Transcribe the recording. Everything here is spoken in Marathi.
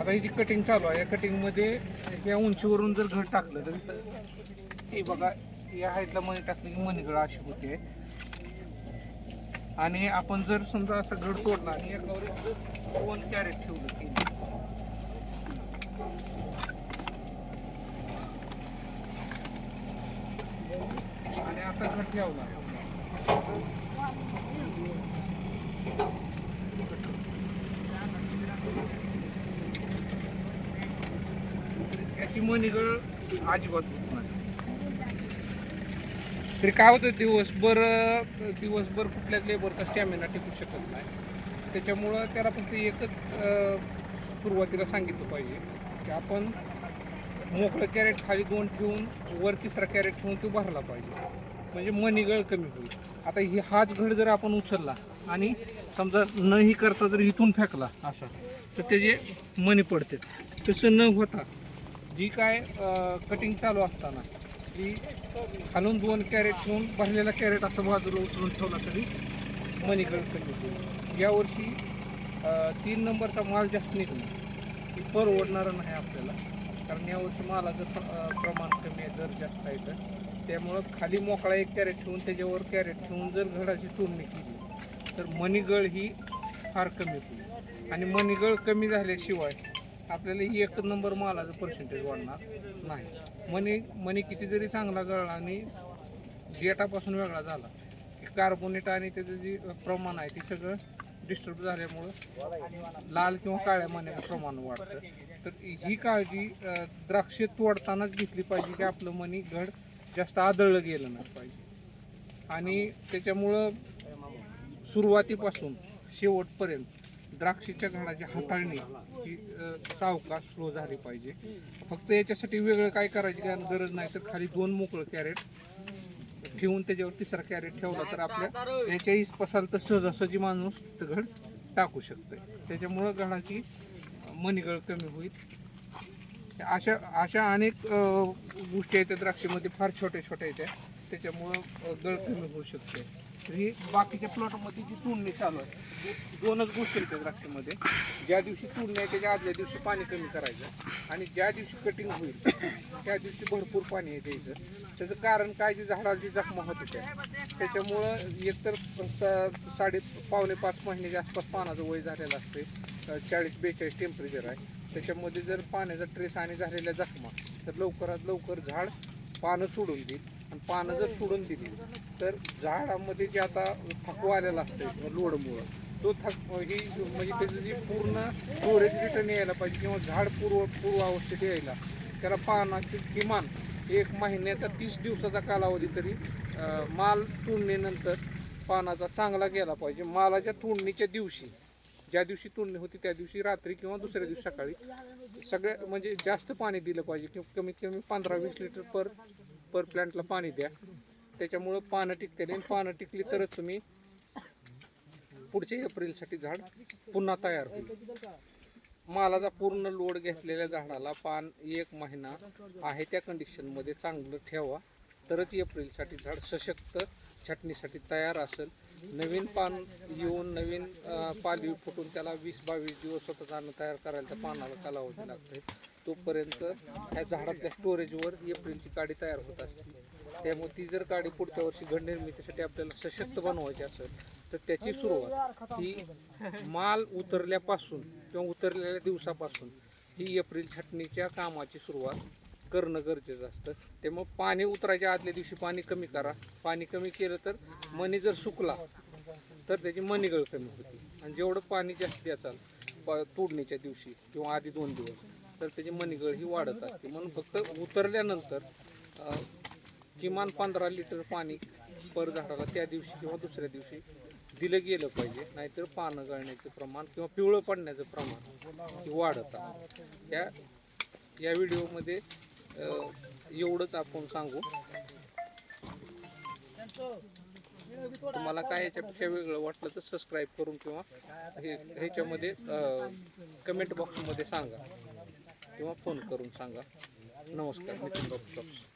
आता ही जी कटिंग चालू आहे या कटिंगमध्ये या उंचीवरून जर घड टाकलं तर हे बघा या हाईटला मणी टाकलं की मणीगळ अशी होते. आणि आपण जर समजा असं घड तोडला आणि एकावर एक दोन कॅरेट ठेवलं की आणि आता घड ठेवला. याची मणीगळ अजिबात होत नाही. तरी काय होतं दिवसभर दिवसभर कुठल्याच लेबरचा स्टॅमिना टिकू शकत नाही. त्याच्यामुळं त्याला फक्त एकच सुरुवातीला सांगितलं पाहिजे की आपण मोकळं कॅरेट खाली दोन ठेवून वर तिसरा कॅरेट ठेवून तो भरला पाहिजे. म्हणजे मणीगळ कमी होईल. आता ही हाच घड जर आपण उचलला आणि समजा न ही करता जर इथून फेकला असा तर त्याचे मणी पडते तसं न होता जी काय कटिंग चालू असताना जी खालून दोन कॅरेट ठेवून भरलेला कॅरेट असं बाजूला उचलून ठेवला तरी मणीगळ कमी होईल. यावर्षी तीन नंबरचा माल जास्त निघणार ती परवडणारं नाही आपल्याला. कारण यावर्षी मालाचं प्रमाण कमी आहे दर जास्त आहे तर. त्यामुळं खाली मोकळा एक कॅरेट ठेवून त्याच्यावर कॅरेट ठेवून जर घडाची तोडणी केली तर मणिगळ ही फार कमी होईल. आणि मणिगळ कमी झाल्याशिवाय आपल्याला ही एक नंबर मालाचं पर्सेंटेज वाढणार नाही. मनी मनी किती जरी चांगला गळला आणि डेटापासून वेगळा झाला की कार्बोनेट आणि त्याचं जे प्रमाण आहे ते सगळं डिस्टर्ब झाल्यामुळं लाल किंवा काळ्या मण्याचं प्रमाण वाढतं. तर ही काळजी द्राक्षे द्राक्ष तोडतानाच घेतली पाहिजे की आपलं मनी घड जास्त आदळलं गेलं नाही पाहिजे. आणि त्याच्यामुळं सुरुवातीपासून शेवटपर्यंत द्राक्षीच्या झाडाची हाताळणी ही सावका स्लो झाली पाहिजे. फक्त याच्यासाठी वेगळं काय करायची काय गरज नाही तर खाली दोन मोकळं कॅरेट ठेवून त्याच्यावर तिसरा कॅरेट ठेवला तर आपल्या याच्याही पसाल तर सहजासहजी माणूस ते घड टाकू शकते त्याच्यामुळं घडाची मणीगळ कमी होईल. अशा अशा अनेक गोष्टी आहेत त्या द्राक्षीमध्ये फार छोट्या छोट्या आहेत त्याच्यामुळं गळ कमी होऊ शकते ही बाकीच्या प्लॉटमध्ये जी तोडणी चालू आहे दोनच गोष्टी आहेत त्या द्राक्षीमध्ये. ज्या दिवशी तोडणी आहे त्याच्या आदल्या दिवशी पाणी कमी करायचं आणि ज्या दिवशी कटिंग होईल त्या दिवशी भरपूर पाणी आहे द्यायचं. त्याचं कारण काय? जी झाडाची जखमा होत होत्या. त्याच्यामुळं एकतर साडे पावणे पाच महिन्याच्या आसपास पानाचं वय झालेलं असते चाळीस बेचाळीस टेम्परेचर आहे. त्याच्यामध्ये जर पाण्याचा ट्रेस आणि झालेल्या जखमा तर लवकरात लवकर झाड पानं सोडून देईल. आणि पानं जर सोडून दिली तर झाडामध्ये जे आता थकवा आलेला असतो लोडमुळं तो थक ही म्हणजे त्याचं जी पूर्ण स्टोरेज रिटर्न यायला पाहिजे किंवा झाड पूर्व पूर्व अवस्थेत यायला त्याला पानाची किमान एक महिन्याचा तीस दिवसाचा कालावधी तरी माल तोडणीनंतर पानाचा चांगला गेला पाहिजे. मालाच्या तोडणीच्या दिवशी ज्या दिवशी तोडणी होती त्या दिवशी रात्री किंवा दुसऱ्या दिवशी सकाळी सगळ्या म्हणजे जास्त पाणी दिलं पाहिजे किंवा कमीत कमी पंधरा वीस लिटर पर पर प्लांटला पाणी द्या. त्याच्यामुळं पानं टिकतील. आणि पानं टिकली तरच तुम्ही पुढच्या एप्रिलसाठी झाड पुन्हा तयार होईल. मालाचा पूर्ण लोड घेतलेल्या झाडाला पान एक महिना आहे त्या कंडिशनमध्ये चांगलं ठेवा. तरच एप्रिलसाठी झाड सशक्त छाटणीसाठी तयार असेल. नवीन पान येऊन नवीन पालवी फुटून त्याला वीस बावीस दिवस स्वतः जाणं तयार करायला त्या पानाला कालावधी लागते तोपर्यंत त्या झाडातल्या स्टोरेजवर एप्रिलची काडी तयार होत असते. त्यामुळे ती जर काडी पुढच्या वर्षी घड निर्मितीसाठी आपल्याला सशक्त बनवायची असेल तर त्याची सुरुवात ही माल उतरल्यापासून किंवा उतरलेल्या दिवसापासून ही एप्रिल छाटणीच्या कामाची सुरुवात करणं गरजेचं असतं. त्यामुळे पाणी उतरायच्या आदल्या दिवशी पाणी कमी करा. पाणी कमी केलं तर मणी जर सुकला तर त्याची मणीगळ कमी होती. आणि जेवढं पाणी जास्त द्याचाल प तोडणीच्या दिवशी किंवा आधी दोन दिवस. तर त्याची मणिगळ ही वाढत असते. म्हणून फक्त उतरल्यानंतर किमान पंधरा लिटर पाणी पर झाडाला त्या दिवशी किंवा दुसऱ्या दिवशी दिलं गेलं पाहिजे. नाहीतर पानं गळण्याचं प्रमाण किंवा पिवळं पडण्याचं प्रमाण हे वाढत आहे. या या व्हिडिओमध्ये एवढंच आपण सांगू. तुम्हाला काय याच्यापेक्षा वेगळं वाटलं तर सबस्क्राईब करून किंवा हे ह्याच्यामध्ये कमेंट बॉक्समध्ये सांगा. किंवा फोन करून सांगा. नमस्कार नितीन डॉक्टर